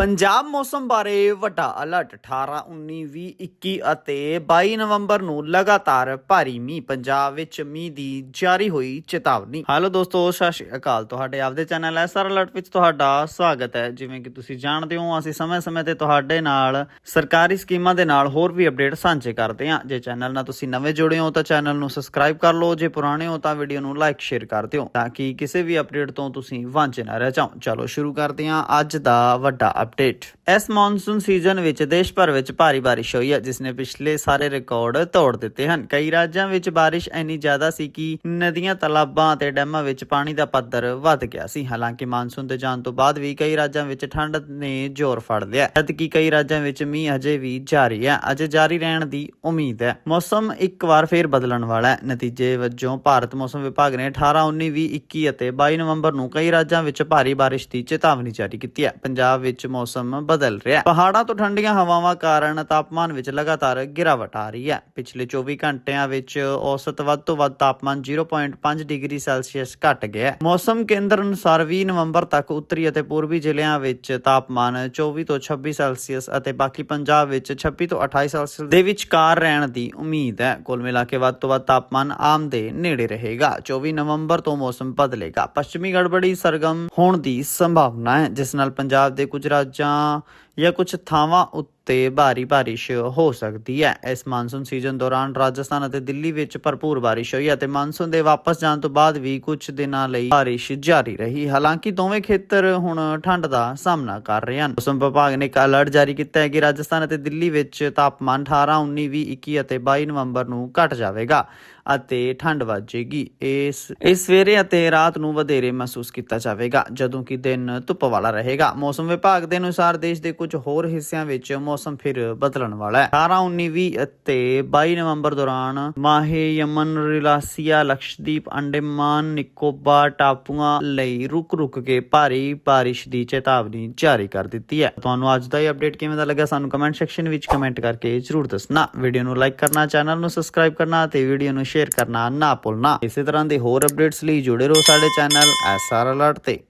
ਪੰਜਾਬ ਮੌਸਮ ਬਾਰੇ ਵੱਡਾ ਅਲਰਟ 18 19 20 21 ਅਤੇ 22 ਨਵੰਬਰ ਨੂੰ ਲਗਾਤਾਰ ਭਾਰੀ ਮੀਂਹ, ਪੰਜਾਬ ਵਿੱਚ ਮੀਂਹ ਦੀ ਜਾਰੀ ਹੋਈ ਚੇਤਾਵਨੀ। ਹਾਲੋ ਦੋਸਤੋ, ਸਤਿ ਸ਼੍ਰੀ ਅਕਾਲ। ਤੁਹਾਡੇ ਆਪਦੇ ਚੈਨਲ ਐਸਆਰ ਅਲਰਟ ਵਿੱਚ ਤੁਹਾਡਾ ਸਵਾਗਤ ਹੈ। ਜਿਵੇਂ ਕਿ ਤੁਸੀਂ ਜਾਣਦੇ ਹੋ, ਅਸੀਂ ਸਮੇਂ-ਸਮੇਂ ਤੇ ਤੁਹਾਡੇ ਨਾਲ ਸਰਕਾਰੀ ਸਕੀਮਾਂ ਦੇ ਨਾਲ ਹੋਰ ਵੀ ਅਪਡੇਟ ਸਾਂਝੇ ਕਰਦੇ ਹਾਂ। ਜੇ ਚੈਨਲ ਨਾਲ ਤੁਸੀਂ ਨਵੇਂ ਜੁੜੇ ਹੋ, ਤਾਂ ਚੈਨਲ ਨੂੰ ਸਬਸਕ੍ਰਾਈਬ ਕਰ ਲਓ। ਜੇ ਪੁਰਾਣੇ ਹੋ, ਤਾਂ ਵੀਡੀਓ ਨੂੰ ਲਾਈਕ ਸ਼ੇਅਰ ਕਰ ਦਿਓ, ਤਾਂ ਕਿ ਕਿਸੇ ਵੀ ਅਪਡੇਟ ਤੋਂ ਤੁਸੀਂ ਵਾਂਝੇ ਨਾ ਰਹਿ ਜਾਓ। ਚਲੋ, ਸ਼ੁਰੂ ਕਰਦੇ ਹਾਂ। ਅੱਜ ਦਾ ਵੱਡਾ ਅਪਡੇਟ। ਇਸ ਮੌਨਸੂਨ ਸੀਜ਼ਨ ਵਿੱਚ ਦੇਸ਼ ਭਰ ਵਿੱਚ ਭਾਰੀ ਬਾਰਿਸ਼ ਹੋਈ ਹੈ, ਜਿਸ ਨੇ ਪਿਛਲੇ ਸਾਰੇ ਰਿਕਾਰਡ ਤੋੜ ਦਿੱਤੇ ਹਨ। ਕਈ ਰਾਜਾਂ ਵਿੱਚ ਬਾਰਿਸ਼ ਇੰਨੀ ਜ਼ਿਆਦਾ ਸੀ ਕਿ ਨਦੀਆਂ, ਤਲਾਬਾਂ ਅਤੇ ਡੈਮਾਂ ਵਿੱਚ ਪਾਣੀ ਦਾ ਪੱਧਰ ਵੱਧ ਗਿਆ ਸੀ। ਹਾਲਾਂਕਿ ਮਾਨਸੂਨ ਦੇ ਜਾਣ ਤੋਂ ਬਾਅਦ ਵੀ ਕਈ ਰਾਜਾਂ ਵਿੱਚ ਠੰਡ ਨੇ ਜ਼ੋਰ ਫੜ ਲਿਆ ਜਦਕਿ ਕਈ ਰਾਜਾਂ ਵਿੱਚ ਮੀਂਹ ਅਜੇ ਵੀ ਜਾਰੀ ਹੈ। ਅਜੇ ਜਾਰੀ ਰਹਿਣ ਦੀ ਉਮੀਦ ਹੈ। ਮੌਸਮ ਇੱਕ ਵਾਰ ਫੇਰ ਬਦਲਣ ਵਾਲਾ ਹੈ। ਨਤੀਜੇ ਵਜੋਂ ਭਾਰਤ ਮੌਸਮ ਵਿਭਾਗ ਨੇ 18 19 20 21 ਅਤੇ 22 ਨਵੰਬਰ ਨੂੰ ਕਈ ਰਾਜਾਂ ਵਿੱਚ ਭਾਰੀ ਬਾਰਿਸ਼ ਦੀ ਚੇਤਾਵਨੀ ਜਾਰੀ ਕੀਤੀ ਹੈ। ਪੰਜਾਬ ਵਿੱਚ ਮੌਸਮ ਬਦਲ ਰਿਹਾ ਹੈ। ਪਹਾੜਾਂ ਤੋਂ ਠੰਡੀਆਂ ਹਵਾਵਾਂ ਕਾਰਨ ਤਾਪਮਾਨ ਵਿੱਚ ਲਗਾਤਾਰ ਗਿਰਾਵਟ ਆ ਰਹੀ ਹੈ। ਪਿਛਲੇ 24 ਘੰਟਿਆਂ ਵਿੱਚ ਔਸਤ ਵੱਧ ਤੋਂ ਵੱਧ ਤਾਪਮਾਨ 0.5 ਡਿਗਰੀ ਸੈਲਸੀਅਸ ਘਟ ਗਿਆ ਮੌਸਮ ਕੇਂਦਰ ਅਨੁਸਾਰ 20 ਨਵੰਬਰ ਤੱਕ ਉੱਤਰੀ ਅਤੇ ਪੂਰਬੀ ਜ਼ਿਲ੍ਹਿਆਂ ਵਿੱਚ ਤਾਪਮਾਨ 24 ਤੋਂ 26 ਸੈਲਸੀਅਸ ਅਤੇ ਬਾਕੀ ਪੰਜਾਬ ਵਿੱਚ 26 ਤੋਂ 28 ਸੈਲਸੀਅਸ ਦੇ ਵਿਚਕਾਰ ਰਹਿਣ ਦੀ ਉਮੀਦ ਹੈ। ਕੁੱਲ ਮਿਲਾ ਕੇ ਵੱਧ ਤੋਂ ਵੱਧ ਤਾਪਮਾਨ ਆਮ ਦੇ ਨੇੜੇ ਰਹੇਗਾ। 24 ਨਵੰਬਰ ਤੋਂ ਮੌਸਮ ਬਦਲੇਗਾ। ਪੱਛਮੀ ਗੜਬੜੀ ਸਰਗਮ ਹੋਣ ਦੀ ਸੰਭਾਵਨਾ ਹੈ, ਜਿਸ ਨਾਲ ਪੰਜਾਬ ਦੇ ਗੁਜਰਾਤ ਰਾਜਾਂ ਜਾਂ ਕੁਝ ਥਾਵਾਂ ਉੱਤੇ ਭਾਰੀ ਬਾਰਿਸ਼ ਹੋ ਸਕਦੀ ਹੈ। ਇਸ ਮਾਨਸੂਨ ਸੀਜ਼ਨ ਦੌਰਾਨ ਰਾਜਸਥਾਨ ਅਤੇ ਦਿੱਲੀ ਵਿੱਚ ਭਰਪੂਰ ਬਾਰਿਸ਼ ਹੋਈ ਅਤੇ ਮਾਨਸੂਨ ਦੇ ਵਾਪਸ ਜਾਣ ਤੋਂ ਬਾਅਦ ਵੀ ਕੁਝ ਦਿਨਾਂ ਲਈ ਬਾਰਿਸ਼ ਜਾਰੀ ਰਹੀ। ਹਾਲਾਂਕਿ ਦੋਵੇਂ ਖੇਤਰ ਹੁਣ ਠੰਡ ਦਾ ਸਾਹਮਣਾ ਕਰ ਰਹੇ ਹਨ। ਮੌਸਮ ਵਿਭਾਗ ਨੇ ਇੱਕ ਅਲਰਟ ਜਾਰੀ ਕੀਤਾ ਹੈ ਕਿ ਰਾਜਸਥਾਨ ਅਤੇ ਦਿੱਲੀ ਵਿੱਚ ਤਾਪਮਾਨ 18 19 20 21 ਅਤੇ 22 ਨਵੰਬਰ ਨੂੰ ਘਟ ਜਾਵੇਗਾ ਅਤੇ ਠੰਡ ਵੱਜੇਗੀ ਇਸ ਇਸ ਸਵੇਰੇ ਅਤੇ ਰਾਤ ਨੂੰ ਵਧੇਰੇ ਮਹਿਸੂਸ ਕੀਤਾ ਜਾਵੇਗਾ, ਜਦੋਂ ਕਿ ਦਿਨ ਧੁੱਪ ਵਾਲਾ ਰਹੇਗਾ। ਮੌਸਮ ਵਿਭਾਗ ਦੇ ਅਨੁਸਾਰ ਦੇਸ਼ ਦੇ ਕੁਝ ਹੋਰ ਹਿੱਸਿਆਂ ਵਿੱਚ ਮੌਸਮ ਫਿਰ ਬਦਲਣ ਵਾਲਾ ਹੈ। 18 19 20 ਅਤੇ 22 ਨਵੰਬਰ ਦੌਰਾਨ ਮਾਹੇ ਯਮਨ, ਰਿਲਾਸੀਆ, ਲਕਸ਼ਦੀਪ, ਅੰਡੇਮਾਨ, ਨਿਕੋਬਾਰ, ਟਾਪੂਆਂ ਲਈ ਰੁਕ-ਰੁਕ ਕੇ ਭਾਰੀ ਬਾਰਿਸ਼ ਦੀ ਚੇਤਾਵਨੀ ਜਾਰੀ ਕਰ ਦਿੱਤੀ ਹੈ। ਤੁਹਾਨੂੰ ਅੱਜ ਦਾ ਇਹ ਅਪਡੇਟ ਕਿਵੇਂ ਦਾ ਲੱਗਾ ਸਾਨੂੰ ਕਮੈਂਟ ਸੈਕਸ਼ਨ ਵਿੱਚ ਕਮੈਂਟ ਕਰਕੇ ਜਰੂਰ ਦੱਸਣਾ। ਵੀਡੀਓ ਨੂੰ ਲਾਈਕ ਕਰਨਾ ਚੈਨਲ ਨੂੰ ਸਬਸਕ੍ਰਾਈਬ ਕਰਨਾ ਤੇ ਵੀਡੀਓ ਨੂੰ ਸ਼ੇਅਰ ਕਰਨਾ ਨਾ ਭੁੱਲਣਾ। ਇਸੇ ਤਰ੍ਹਾਂ ਦੇ ਹੋਰ ਅਪਡੇਟਸ ਲਈ ਜੁੜੇ ਰਹੋ ਸਾਡੇ ਚੈਨਲ ਐਸਆਰ ਅਲਰਟ ਤੇ।